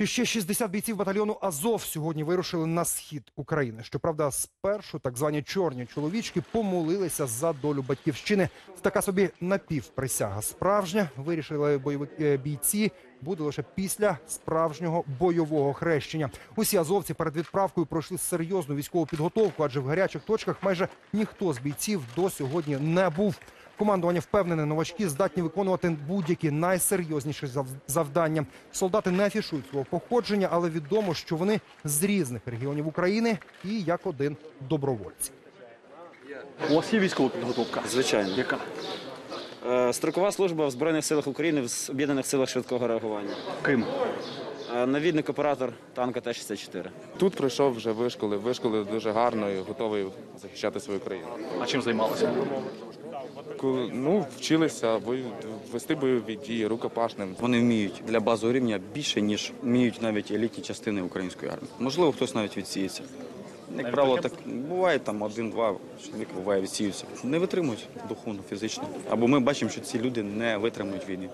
І ще 60 бійців батальйону Азов сьогодні вирушили на схід України. Щоправда, спершу так звані чорні чоловічки помолилися за долю батьківщини. Така собі напівприсяга. Справжня вирішили бойовики бійці. Буде лише після справжнього бойового хрещення. Усі азовці перед відправкою пройшли серйозну військову підготовку, адже в гарячих точках майже ніхто з бійців до сьогодні не був. Командування впевнене, новачки здатні виконувати будь-які найсерйозніші зав- завдання. Солдати не афішують свого походження, але відомо, що вони з різних регіонів України і як один добровольці. У вас є військова підготовка? Звичайно. Яка? Е, Строкова служба в Збройних силах України в Об'єднаних силах швидкого реагування. Ким? Е, Навідник оператор танка Т-64. Тут пройшов вже вишколи, вишколи дуже гарно і готовий захищати свою країну. А чим займалися? Ну, вчилися вести бойові дії рукопашним. Вони вміють для базового рівня більше, ніж вміють навіть елітні частини української армії. Можливо, хтось навіть відсіється. Як правило, так буває там один-два чоловіка буває відсіються. Не витримують духовно, фізично. Або ми бачимо, що ці люди не витримують війни.